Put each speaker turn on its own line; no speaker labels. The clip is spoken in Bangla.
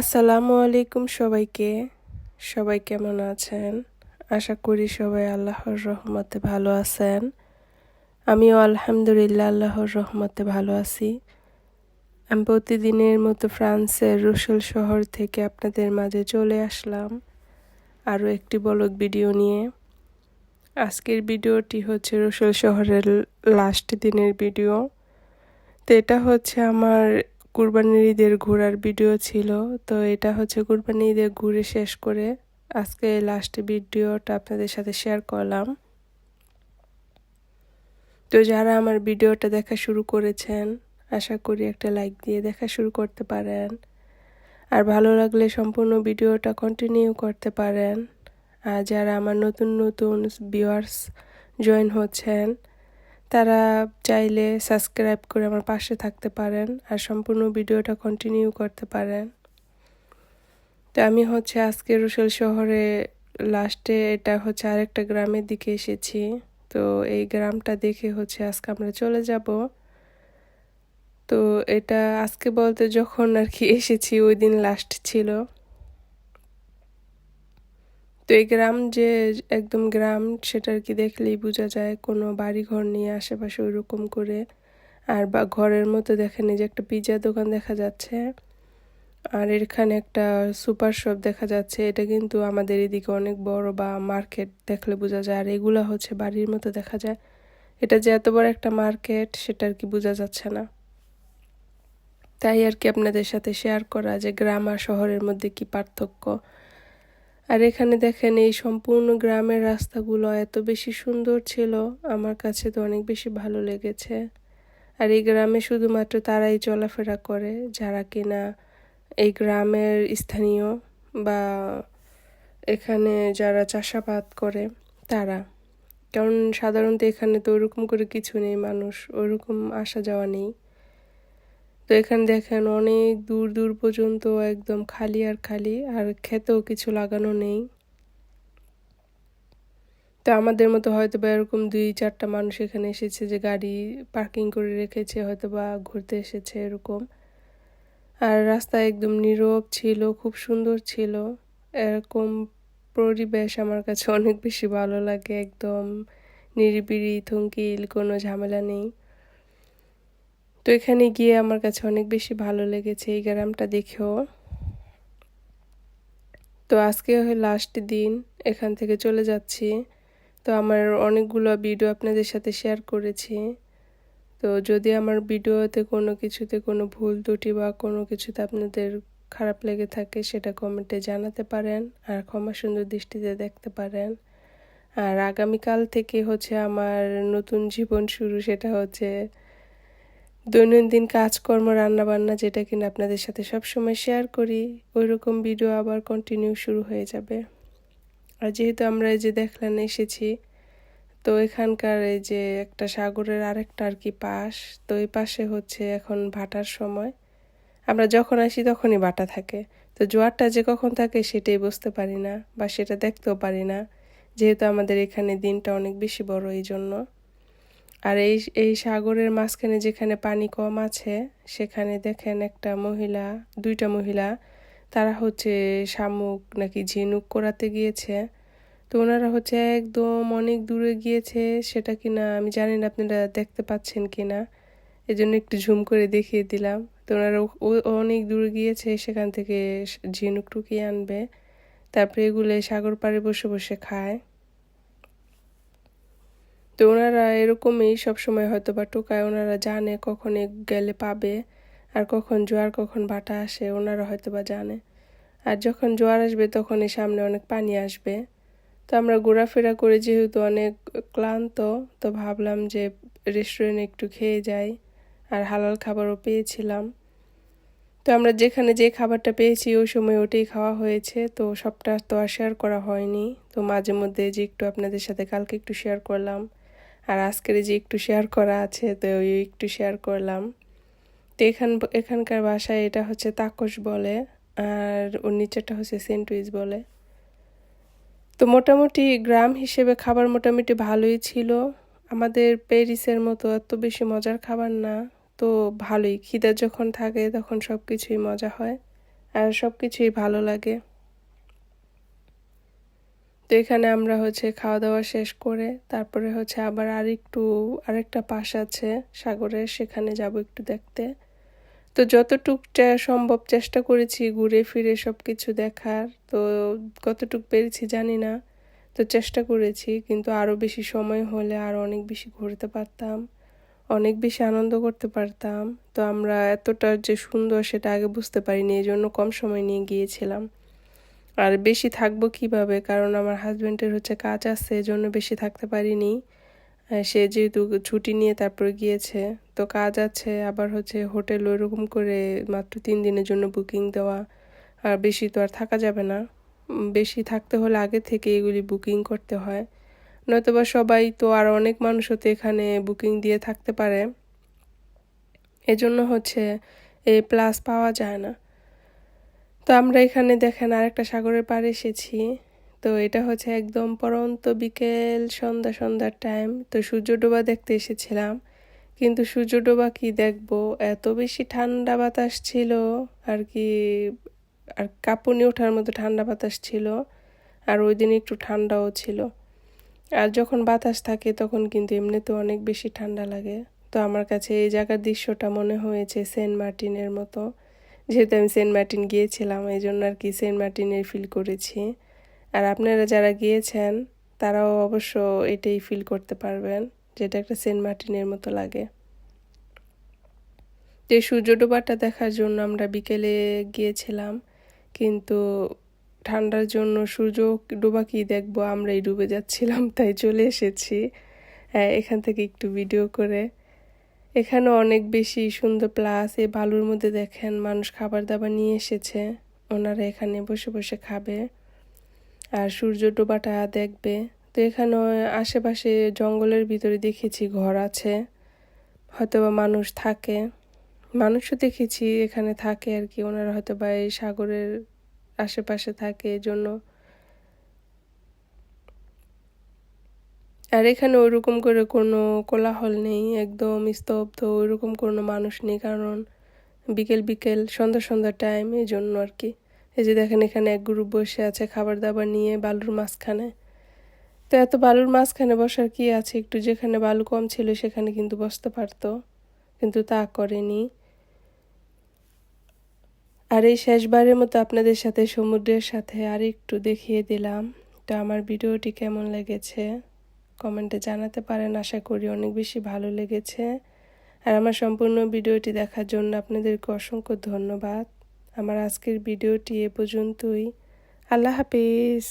আসসালামু আলাইকুম সবাইকে। সবাই কেমন আছেন? আশা করি সবাই আল্লাহর রহমতে ভালো আছেন। আমিও আলহামদুলিল্লাহ আল্লাহর রহমতে ভালো আছি। আমি প্রতিদিনের মতো ফ্রান্সের রুসেল শহর থেকে আপনাদের মাঝে চলে আসলাম আরও একটি বলক ভিডিও নিয়ে। আজকের ভিডিওটি হচ্ছে রুসেল শহরের লাস্ট দিনের ভিডিও। তো এটা হচ্ছে আমার কুরবানির ঈদের ঘোরার ভিডিও ছিল, তো এটা হচ্ছে কুরবানি ঈদের ঘুরে শেষ করে আজকে লাস্ট ভিডিওটা আপনাদের সাথে শেয়ার করলাম। তো যারা আমার ভিডিওটা দেখা শুরু করেছেন, আশা করি একটা লাইক দিয়ে দেখা শুরু করতে পারেন। আর ভালো লাগলে সম্পূর্ণ ভিডিওটা কন্টিনিউ করতে পারেন। আর যারা আমার নতুন নতুন ভিউয়ার্স জয়েন হচ্ছেন তারা চাইলে সাবস্ক্রাইব করে আমার পাশে থাকতে পারেন আর সম্পূর্ণ ভিডিওটা কন্টিনিউ করতে পারেন। তো আমি হচ্ছে আজকে রুশেল শহরে লাস্টে এটা হচ্ছে আরেকটা গ্রামের দিকে এসেছি। তো এই গ্রামটা দেখে হচ্ছে আজকে আমরা চলে যাব। তো এটা আজকে বলতে যখন আর কি এসেছি ওই দিন লাস্ট ছিল। তো এই গ্রাম যে একদম গ্রাম, সেটা আর কি দেখলেই বোঝা যায়। কোনো বাড়ি ঘর নিয়ে আশেপাশে ওইরকম করে। আর বা ঘরের মতো দেখেন যে একটা পিজা দোকান দেখা যাচ্ছে। আর এখানে একটা সুপার শপ দেখা যাচ্ছে। এটা কিন্তু আমাদের এদিকে অনেক বড় বা মার্কেট দেখলে বোঝা যায়। আর এগুলা হচ্ছে বাড়ির মতো দেখা যায়। এটা যে এত বড় একটা মার্কেট, সেটা আর কি বোঝা যাচ্ছে না। তাই আর কি আপনাদের সাথে শেয়ার করা যে গ্রাম আর শহরের মধ্যে কি পার্থক্য। আর এখানে দেখেন এই সম্পূর্ণ গ্রামের রাস্তাগুলো এত বেশি সুন্দর ছিল, আমার কাছে তো অনেক বেশি ভালো লেগেছে। আর এই গ্রামে শুধুমাত্র তারাই চলাফেরা করে, যারা কিনা এই গ্রামের স্থানীয় বা এখানে যারা চাষাবাদ করে, তারা। কারণ সাধারণত এখানে তো ওরকম করে কিছু নেই মানুষ, ওরকম আসা যাওয়া নেই। তো এখানে দেখেন অনেক দূর দূর পর্যন্ত একদম খালি আর খালি, আর খেতেও কিছু লাগানো নেই। তো আমাদের মতো হয়তো বা এরকম দুই, চারটা মানুষ এখানে এসেছে যে গাড়ি পার্কিং করে রেখেছে হয়তো বা ঘুরতে এসেছে এরকম। আর রাস্তা একদম নীরব ছিল, খুব সুন্দর ছিল। এরকম পরিবেশ আমার কাছে অনেক বেশি ভালো লাগে, একদম নিরিবিড়ি থঙ্কিল কোনো ঝামেলা নেই। তো এখানে গিয়ে আমার কাছে অনেক বেশি ভালো লেগেছে এই গ্রামটা দেখেও। তো আজকে লাস্ট দিন এখান থেকে চলে যাচ্ছি। তো আমার অনেকগুলো ভিডিও আপনাদের সাথে শেয়ার করেছি। তো যদি আমার ভিডিওতে কোনো কিছুতে কোনো ভুল ত্রুটি বা কোনো কিছুতে আপনাদের খারাপ লেগে থাকে, সেটা কমেন্টে জানাতে পারেন আর ক্ষমা সুন্দর দৃষ্টিতে দেখতে পারেন। আর আগামীকাল থেকে হচ্ছে আমার নতুন জীবন শুরু, সেটা হচ্ছে দৈনন্দিন কাজকর্ম, রান্নাবান্না যেটা কিনা আপনাদের সাথে সবসময় শেয়ার করি ওই রকম ভিডিও আবার কন্টিনিউ শুরু হয়ে যাবে। আর যেহেতু আমরা এই যে দেখলেন এসেছি, তো এখানকার এই যে একটা সাগরের আরেকটা আর কি পাশ, তো এই পাশে হচ্ছে এখন ভাটার সময়। আমরা যখন আসি তখনই ভাটা থাকে। তো জোয়ারটা যে কখন থাকে সেটাই বুঝতে পারি না বা সেটা দেখতেও পারি না। যেহেতু আমাদের এখানে দিনটা অনেক বেশি বড় এই জন্য আর এই এই সাগরের মাঝখানে যেখানে পানি কম আছে, সেখানে দেখেন একটা মহিলা, দুইটা মহিলা, তারা হচ্ছে শামুক নাকি ঝিনুক করাতে গিয়েছে। তো ওনারা হচ্ছে একদম অনেক দূরে গিয়েছে, সেটা কিনা আমি জানি না, আপনারা দেখতে পাচ্ছেন কিনা। এজন্য একটু ঝুম করে দেখিয়ে দিলাম। তো ওনারা অনেক দূরে গিয়েছে, সেখান থেকে ঝিনুক টুকিয়ে আনবে। তারপরে এগুলো সাগর পাড়ে বসে বসে খায়। তো ওনারা এরকমই সবসময় হয়তো বা টোকায়। ওনারা জানে কখন গেলে পাবে আর কখন জোয়ার, কখন ভাটা আসে, ওনারা হয়তো বা জানে। আর যখন জোয়ার আসবে তখন এই সামনে অনেক পানি আসবে। তো আমরা ঘোরাফেরা করে যেহেতু অনেক ক্লান্ত, তো ভাবলাম যে রেস্টুরেন্টে একটু খেয়ে যাই আর হালাল খাবারও পেয়েছিলাম। তো আমরা যেখানে যে খাবারটা পেয়েছি ওই সময় ওটাই খাওয়া হয়েছে। তো সবটা তো আর শেয়ার করা হয়নি। তো মাঝে মধ্যে যে একটু আপনাদের সাথে কালকে একটু শেয়ার করলাম। আর আজকের যে একটু শেয়ার করা আছে, তো ওই একটু শেয়ার করলাম। তো এখান, এখানকার বাসায় এটা হচ্ছে তাকস বলে, আর ওর নিচেরটা হচ্ছে সেন্টুইজ বলে। তো মোটামুটি গ্রাম হিসেবে খাবার মোটামুটি ভালোই ছিল। আমাদের প্যারিসের মতো এত বেশি মজার খাবার না, তো ভালোই। খিদা যখন থাকে তখন সব কিছুই মজা হয়, আর সব কিছুই ভালো লাগে। তো এখানে আমরা হচ্ছে খাওয়া দাওয়া শেষ করে তারপরে হচ্ছে আবার আর আরেকটু, আরেকটা পাশ আছে সাগরের সেখানে যাব একটু দেখতে। তো যতটুক সম্ভব চেষ্টা করেছি ঘুরে ফিরে সব কিছু দেখার। তো কতটুক পেরেছি জানি না, তো চেষ্টা করেছি, কিন্তু আরও বেশি সময় হলে আর অনেক বেশি ঘুরতে পারতাম, অনেক বেশি আনন্দ করতে পারতাম। তো আমরা এতটা যে সুন্দর সেটা আগে বুঝতে পারিনি এই জন্য কম সময় নিয়ে গিয়েছিলাম। আর বেশি থাকব কীভাবে? কারণ আমার হাজব্যান্ডের হচ্ছে কাজ আছে, এজন্য বেশি থাকতে পারিনি। সে যেহেতু ছুটি নিয়ে তারপরে গিয়েছে, তো কাজ আছে, আবার হচ্ছে হোটেল ওইরকম করে মাত্র তিন দিনের জন্য বুকিং দেওয়া। আর বেশি তো আর থাকা যাবে না। বেশি থাকতে হলে আগে থেকে এগুলি বুকিং করতে হয়। নয়তোবা সবাই তো আর অনেক মানুষও তো এখানে বুকিং দিয়ে থাকতে পারে। এজন্য হচ্ছে এ প্লাস পাওয়া যায় না। তো আমরা এখানে দেখেন আরেকটা সাগরের পাড়ে এসেছি। তো এটা হচ্ছে একদম পরন্ত বিকেল, সন্ধ্যা, সন্ধ্যার টাইম তো সূর্য ডোবা দেখতে এসেছিলাম। কিন্তু সূর্য ডোবা কি দেখব? এত বেশি ঠান্ডা বাতাস ছিল, আর কি, আর কাঁপুনি ওঠার মতো ঠান্ডা বাতাস ছিল, আর ওই দিন একটু ঠান্ডাও ছিল। আর যখন বাতাস থাকে, তখন কিন্তু এমনিতে অনেক বেশি ঠান্ডা লাগে। তো আমার কাছে এই জায়গার দৃশ্যটা মনে হয়েছে সেন্ট মার্টিনের মতো। যেহেতু আমি সেন্ট মার্টিন গিয়েছিলাম, এই জন্য আর কি সেন্ট মার্টিনের ফিল করেছি। আর আপনারা যারা গিয়েছেন, তারাও অবশ্য এটাই ফিল করতে পারবেন যেটা একটা সেন্ট মার্টিনের মতো লাগে। যে সূর্য ডোবাটা দেখার জন্য আমরা বিকেলে গিয়েছিলাম, কিন্তু ঠান্ডার জন্য সূর্য ডোবা কি দেখব? আমরাই ডুবে যাচ্ছিলাম, তাই চলে এসেছি। এখান থেকে একটু ভিডিও করে। এখানে অনেক বেশি সুন্দর প্লাস, এই বালুর মধ্যে দেখেন মানুষ খাবার দাবার নিয়ে এসেছে। ওনারা এখানে বসে বসে খাবে। আর সূর্য ডোবাটা দেখবে। তো এখানে আশেপাশে জঙ্গলের ভিতরে দেখেছি ঘর আছে। হয়তো বা মানুষ থাকে। মানুষও দেখেছি এখানে থাকে আর কি। ওনারা হয়তো বা এই সাগরের আশেপাশে থাকে এই আর এখানে ওইরকম করে কোনো কোলাহল নেই, একদম স্তব্ধ, ওইরকম কোনো মানুষ নেই, কারণ বিকেল বিকেল, সন্ধ্যা সন্ধ্যা টাইম এই জন্য আর কি। এই যে দেখেন এখানে এক গ্রুপ বসে আছে খাবার দাবার নিয়ে বালুর মাঝখানে। তো এত বালুর মাঝখানে বসার কি আছে? একটু যেখানে বালু কম ছিল সেখানে কিন্তু বসতে পারতো, কিন্তু তা করেনি। আর এই শেষবারের মতো আপনাদের সাথে সমুদ্রের সাথে আর একটু দেখিয়ে দিলাম। তো আমার ভিডিওটি কেমন লেগেছে? কমেন্টে জানাতে পারেন। আশা করি অনেক বেশি ভালো লেগেছে। আর আমার সম্পূর্ণ ভিডিওটি দেখার জন্য আপনাদেরকে অসংখ্য ধন্যবাদ। আমার আজকের ভিডিওটি এ পর্যন্তই। আল্লাহ হাফিজ।